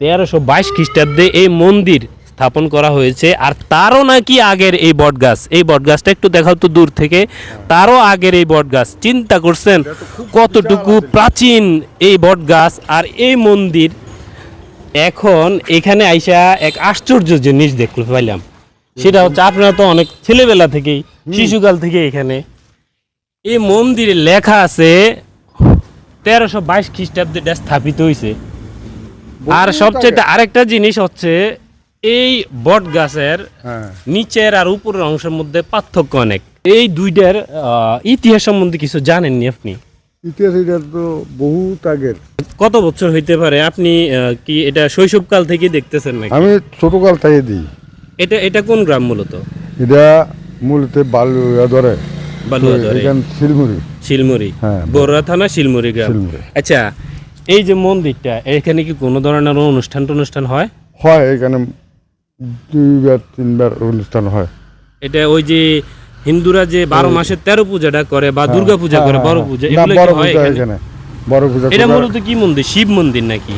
তেরোশো বাইশ খ্রিস্টাব্দে এই মন্দির স্থাপন করা হয়েছে আর তারও নাকি আগের এই বটগাছ। এই বটগাছটা একটু দেখাও তো দূর থেকে। তারও আগের এই বটগাছ। চিন্তা করছেন কতটুকু প্রাচীন এই বটগাছ আর এই মন্দির। এখন এখানে আইসা এক আশ্চর্য জিনিস দেখতে পাইলাম। সেটা হচ্ছে আপনারা তো অনেক ছেলেবেলা থেকেই শিশুকাল থেকে এখানে। এই মন্দিরে লেখা আছে তেরোশো বাইশ খ্রিস্টাব্দে এটা স্থাপিত হয়েছে আর সবচেয়ে আরেকটা জিনিস হচ্ছে এই বট গাছের হ্যাঁ। নিচের আর উপরের অংশের মধ্যে পার্থক্য অনেক। এই দুইটার ইতিহাস সম্বন্ধে কিছু জানেননি আপনি? ইতিহাস এটা তো বহুত আগের। কত বছর হইতে পারে? আপনি কি এটা শৈশবকাল থেকে দেখতেছেন নাকি? আমি ছোটকাল থেকে দিই। এটা এটা কোন গ্রাম মূলত? এটা মূলত বালুয়া ধরে। বালুয়াদরে এখান শিলমুড়ি। শিলমুড়ি। হ্যাঁ। বড়রা থানা শিলমুড়ি গ্রাম। আচ্ছা এই যে মন্দিরটা এখানে কি কোনো ধরনের অনুষ্ঠান টনুষ্ঠান হয়? হয় এখানে দুইবার তিনবার অনুষ্ঠান হয়। এটা ওই যে হিন্দুরা যে বারো মাসে তেরো পূজাটা করে বা দুর্গা পূজা করে হ্যাঁ, বড় হ্যাঁ। পূজা এগুলো হয় এখানে? বড় পূজা এটা মূলত কি মন্দির শিব মন্দির নাকি?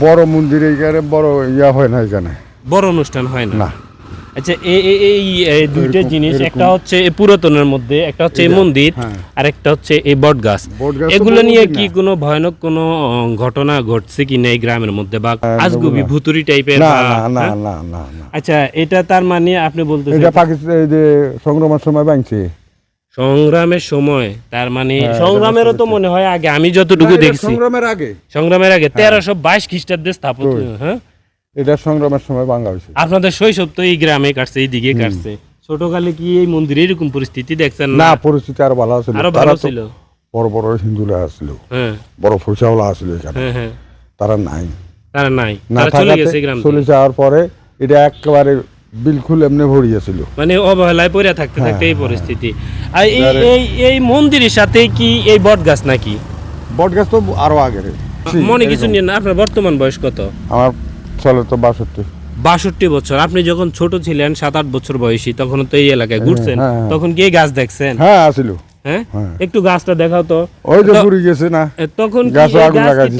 বড় মন্দির এখানে বড় ইয়া হয় না এখানে। বড় অনুষ্ঠান হয় না? না। আচ্ছা এই দুইটা জিনিস একটা হচ্ছে পুরাতনের মধ্যে একটা হচ্ছে এই মন্দির হ্যাঁ। আর একটা হচ্ছে এই বট গাছ এগুলো নিয়ে কি কোনো ভয়ানক কোনো ঘটনা ঘটছে কি না এই গ্রামের মধ্যে বা হ্যাঁ, আজগুবি ভুতুরি টাইপের না না না হ্যাঁ? না আচ্ছা এটা তার মানে আপনি বলতেছেন এটা পাকিস্তান যে সংগ্রামের সময় ভাঙছে। সংগ্রামের সময় তার মানে সংগ্রামেরও তো মনে হয় আগে আমি যতটুকু দেখছি। সংগ্রামের আগে। সংগ্রামের আগে তেরোশো বাইশ খ্রিস্টাব্দে স্থাপন। হ্যাঁ? এটা সংগ্রামের সময় ভাঙা হয়েছে। আপনাদের শৈশব তো এই গ্রামে কাটছে এই দিকে কাটছে। ছোটকালে কি এই মন্দিরে এরকম পরিস্থিতি দেখছেন না? পরিস্থিতি আরও ভালো ছিল আরও ভালো ছিল? বড় বড় হিন্দুরা আসছিল হ্যাঁ। বড় ফসলাওয়ালা আসছিল এখানে। হ্যাঁ হ্যাঁ। তারা নাই। তারা নাই। না তারা চলে গেছে গ্রাম। চলে যাওয়ার পরে এটা একেবারে বিলকুল এমনি ভরিয়েছিল। মানে অবহেলায় পড়ে থাকতে থাকতে এই হ্যাঁ, পরিস্থিতি। আর এই এই এই মন্দিরের সাথে কি এই বটগাছ নাকি? বটগাছ তো আরও আগের। মনে কিছু নিয়ে না? আপনার বর্তমান বয়স কত? আমার চলে তো বাষট্টি। বাষট্টি বছর। আপনি যখন ছোট ছিলেন সাত আট বছর বয়সী তখন তো এই এলাকায় ঘুরছেন। হ্যাঁ, হ্যাঁ। তখন কি গাছ দেখছেন? হ্যাঁ আসিল। হ্যাঁ? হ্যাঁ। একটু গাছটা দেখাও তো। ওই যে পুরি গেছে না? তখন।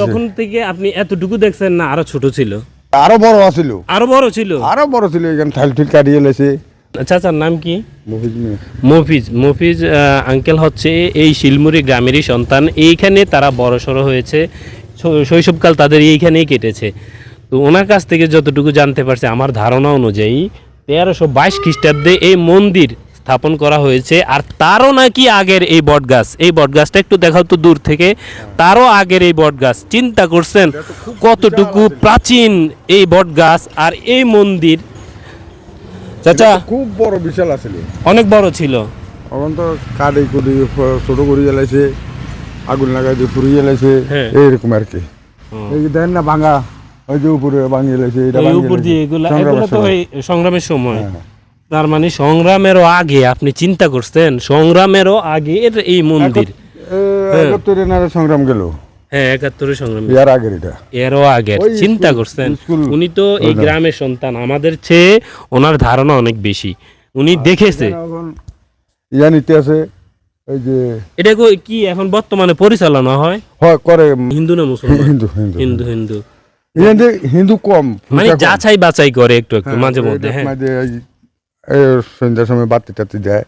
তখন থেকে আপনি এতটুকু দেখছেন না আরও ছোট ছিল? আরও বড় আসিল। আরও বড় ছিল? আরও বড় ছিল এখানে থাল কাটিয়ে লেছে। চাচার নাম কি? মফিজ মফিজ। আঙ্কেল হচ্ছে এই শিলমুড়ি গ্রামেরই সন্তান। এইখানে তারা বড় বড়সড় হয়েছে। শৈশবকাল তাদের এইখানেই কেটেছে। তো ওনার কাছ থেকে যতটুকু জানতে পারছে আমার ধারণা অনুযায়ী তেরোশো বাইশ খ্রিস্টাব্দে এই মন্দির স্থাপন করা হয়েছে আর তারও নাকি আগের এই বটগাছ। এই বটগাছটা একটু দেখাও তো দূর থেকে। তারও আগের এই বটগাছ। চিন্তা করছেন কতটুকু প্রাচীন এই বটগাছ আর এই মন্দির? চাচা খুব বড় বিশাল আসিল অনেক বড় ছিল। এখন তো কাঠে কুদি ছোট করে জ্বালাইছে আগুন লাগাই দিয়ে পুরি জ্বালাইছে হ্যাঁ। এইরকম আর কি। এই দেন না ভাঙা ওই যে উপরে ভাঙিয়ে লেছে এটা ওই উপর দিয়ে এগুলা সংগ্রামের এগুলো তো সময়। ওই সংগ্রামের সময়। হ্যাঁ। তার মানে সংগ্রামেরও আগে আপনি চিন্তা করছেন সংগ্রামেরও আগে এর এই মন্দির। একাত্তরে সংগ্রাম গেল? হ্যাঁ একাত্তরের সংগ্রাম ইয়ার আগের এটা। এরও আগের চিন্তা করছেন উনি তো এই গ্রামের সন্তান। আমাদের চেয়ে ওনার ধারণা অনেক বেশি। উনি দেখেছে। এখন আছে এই যে এটা কো- কি এখন বর্তমানে পরিচালনা হয়? হয় করে। হিন্দু না মুসলমান? হিন্দু হিন্দু। হিন্দু হিন্দু। হিন্দু কম মানে যাচাই বাছাই করে একটু একটু হ্যাঁ, মাঝে মধ্যে হ্যাঁ। সন্ধ্যার সময় বাতি টাতি দেয়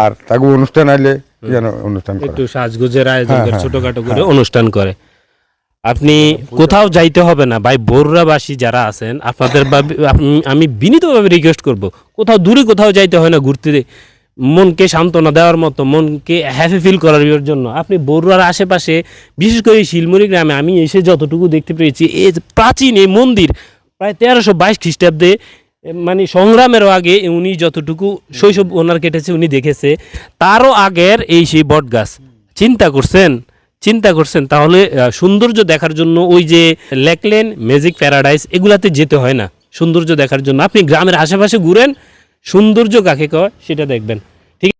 আর তাকে অনুষ্ঠান আইলে যেন অনুষ্ঠান করে। একটু সাজগোজের আয়োজন হ্যাঁ, করে হ্যাঁ, ছোটখাটো করে অনুষ্ঠান করে। আপনি কোথাও যাইতে হবে না ভাই বরুরাবাসী যারা আছেন আপনাদের আমি বিনীতভাবে রিকোয়েস্ট করব কোথাও দূরে কোথাও যাইতে হয় না ঘুরতে মনকে সান্ত্বনা দেওয়ার মতো, মনকে হ্যাপি ফিল করার জন্য। আপনি বরুয়ার আশেপাশে, বিশেষ করে শিলমুড়ি গ্রামে, আমি এসে যতটুকু দেখতে পেয়েছি এই প্রাচীন এই মন্দির, প্রায় তেরোশো বাইশ খ্রিস্টাব্দে মানে সংগ্রামেরও আগে উনি যতটুকু শৈশব ওনার কেটেছে, উনি দেখেছে। তারও আগের এই সেই বট গাছ চিন্তা করছেন? চিন্তা করছেন? তাহলে সৌন্দর্য দেখার জন্য ওই যে লেকলেন ম্যাজিক প্যারাডাইস, এগুলাতে যেতে হয় না। সৌন্দর্য দেখার জন্য। আপনি গ্রামের আশেপাশে ঘুরেন সৌন্দর্য কাকে কয় সেটা দেখবেন।